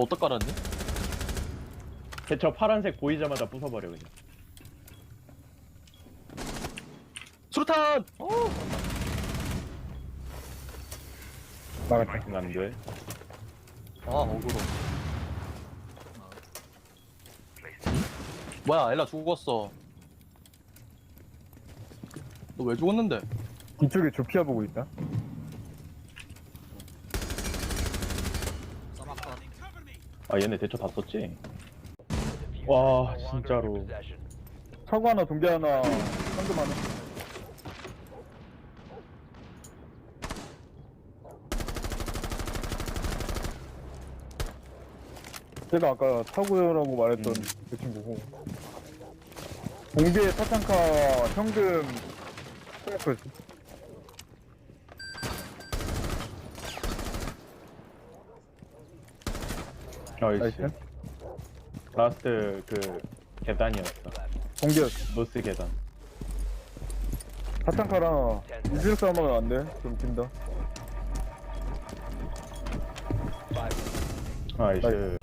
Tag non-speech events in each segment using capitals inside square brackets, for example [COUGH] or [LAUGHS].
너 어디다 깔았니? 대처 파란색 보이자마자 부숴버려 그냥. 수류탄! 어! 막았다. 안 돼. 아 어그로 뭐야 엘라 죽었어 너 왜 죽었는데? 뒤쪽에 조피아 보고 있다. 아 얘네 대처 다 썼지? 와 진짜로. 차고 하나, 동계 하나, 상금 하나. 제가 아까 차고라고 말했던 음. 그 친구고. 공개 타창카 현금 스나퍼였어. 나이스. 나이스. 라스트 그 계단이었어. 공개였어. 노스 계단. 타창카랑 이질 싸움하면 안 돼. 좀 긴다. 나이스.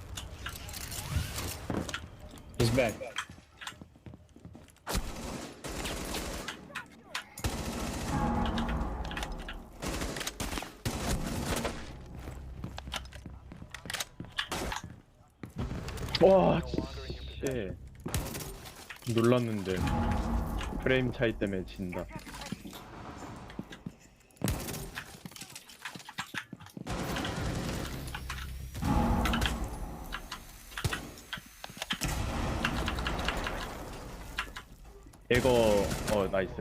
He's back. 와 씨. 눌렀는데 프레임 차이 때문에 진다. 이거 어 나이스.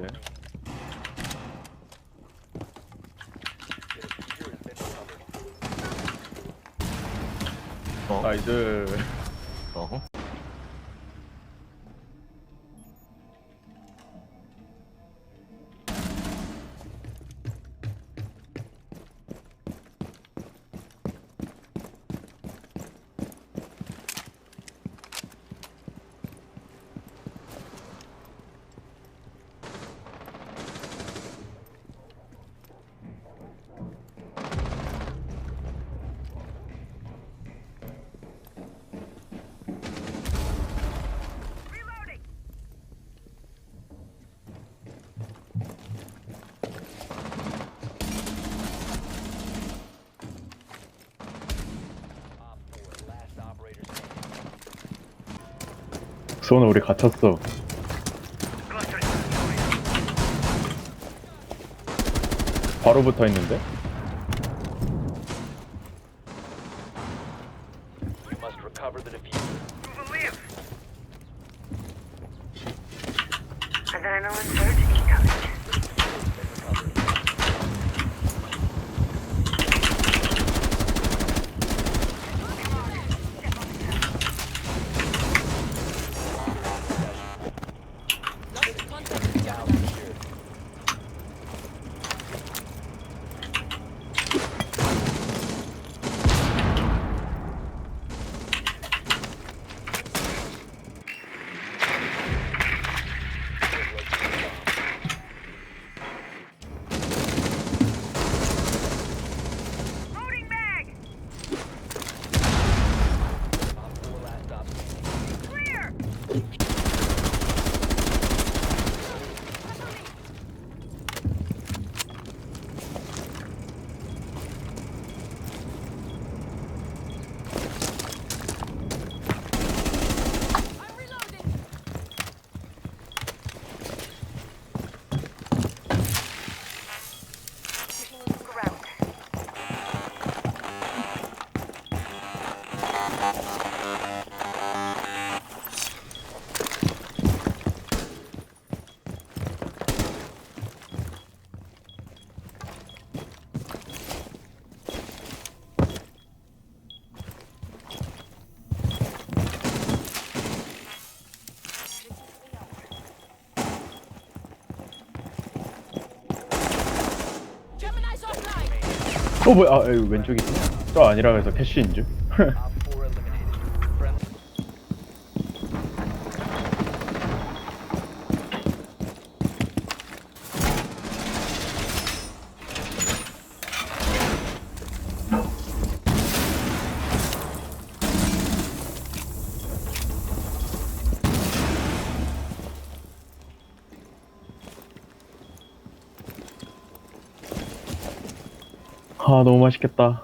어? 나이스. 수원은 우리 갇혔어. 바로 붙어 있는데? 어 뭐야? 아 왼쪽이 있어? 저 아니라 그래서 캐시인 줄. [LAUGHS] 아 너무 맛있겠다.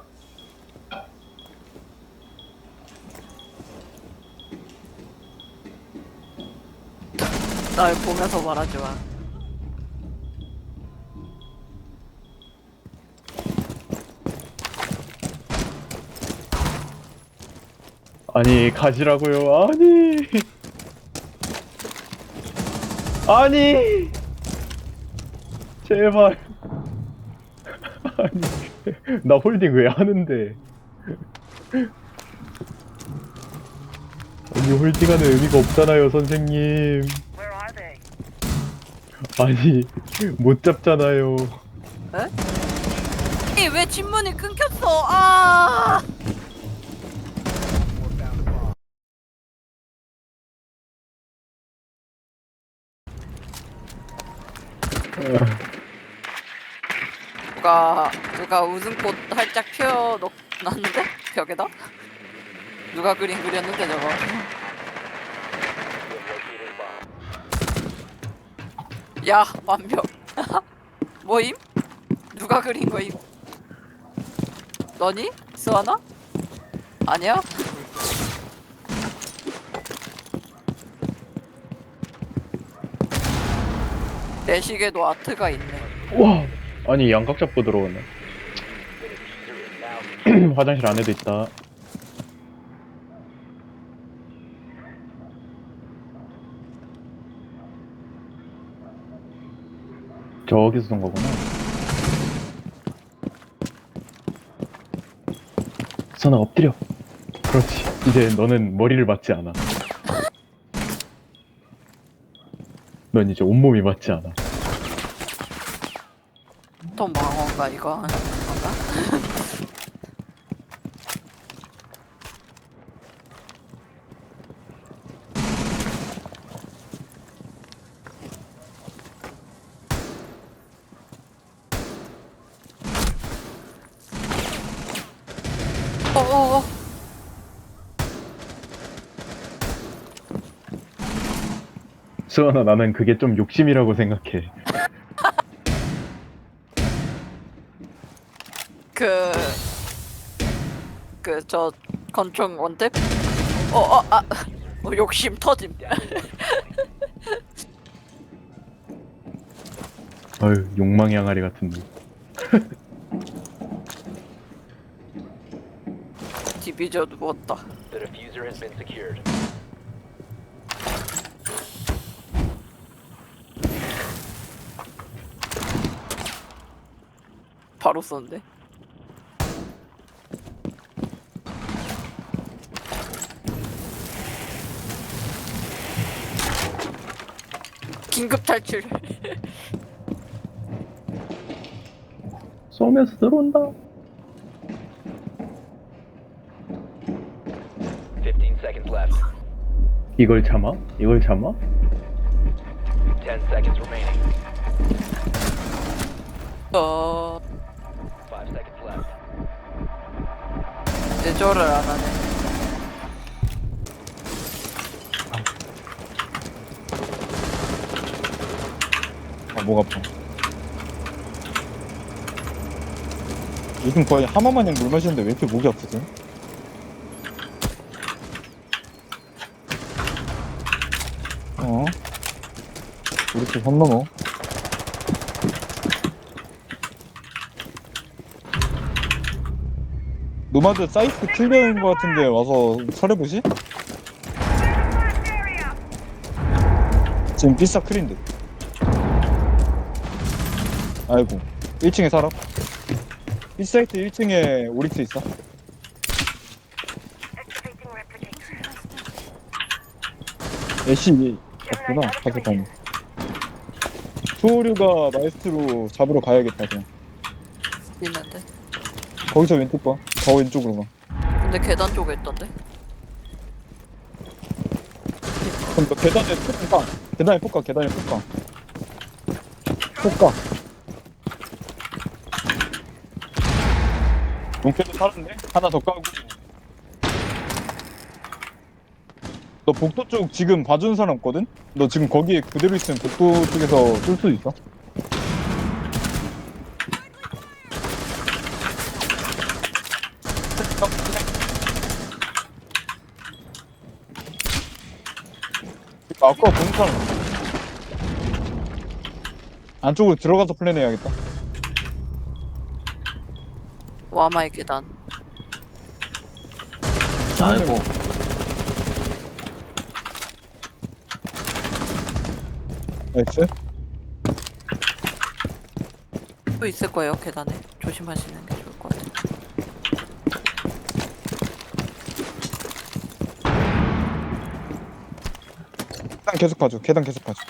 날 보면서 말하지 마. 아니 가지라고요. 아니. 아니. 제발. [LAUGHS] 아니. [LAUGHS] 나 홀딩 왜 하는데? 아니 홀딩하는 의미가 없잖아요, 선생님. Where are they? 아니 못 잡잖아요. 이왜 진문이 끊겼어? 아! 누가 누가 웃음꽃 활짝 피워 놓놨는데 벽에다? 누가 그림 그렸는데 저거? 야 완벽. [LAUGHS] 뭐임? 누가 그린 거임? 너니? 스와나? 아니야? [LAUGHS] 내 시계도 아트가 있네. 와. 아니 양각 잡고 들어오네. [CLEARS THROAT] 화장실 안에도 있다. 저기서 쏜 거구나. 선아 엎드려. 그렇지. 이제 너는 머리를 맞지 않아. 넌 이제 온몸이 맞지 않아. 또 망원가 이거 하는 건가? [LAUGHS] 어어어 수원아 나는 그게 좀 욕심이라고 생각해. 그... 그저 건총 원탭? 어어 아 어, 욕심 터짐 [LAUGHS] 어휴 욕망의 항아리 같은 놈. [LAUGHS] 디비저 누웠다 The diffuser has been secured. 바로 썼는데 긴급 탈출 쏘면서 들어온다. 15 seconds left. 이걸 참아? 이걸 참아? 10 seconds remaining. 어... 5 seconds left. 내조를 안 하네 목 아파. 요즘 거의 하마 마냥 물 마시는데 왜 이렇게 목이 아프지? 어? 왜 이렇게 선 넘어? 노마드 사이트 틀려인 것 같은데 와서 설해보시? 지금 비싸 크린데 아이고. 1층에 살아? 이 사이트 1층에 오릭스 있어? 애쉬 없구나. 가져가니 소류가 마이스트로 잡으러 가야겠다 그냥. 있는데 거기서 왼쪽 봐더 왼쪽으로 가 근데 계단 쪽에 있던데? 그럼 너 계단에 폭가. 계단에 폭가 계단에 폭가. 폭가 목표도 살았네? 하나 더 까고 너 복도 쪽 지금 봐준 사람 없거든? 너 지금 거기에 그대로 있으면 복도 쪽에서 쏠수 있어 아까 본 사람 안쪽으로 들어가서 플랜해야겠다 와마의 계단. 아이고 나이스 또 있을 거예요 계단에. 조심하시는 게 좋을 것 같아요. 계단 계속 봐줘 계단 계속 봐줘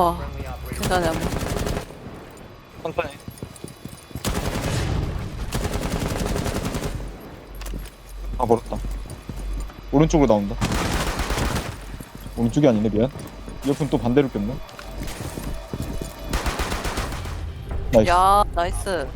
operator 계단에 한 번. 천천히. 아 걸었다. 오른쪽으로 나온다. 오른쪽이 아니네 미안. 이어폰 또 반대로 꼈네. 나이스. 야 나이스.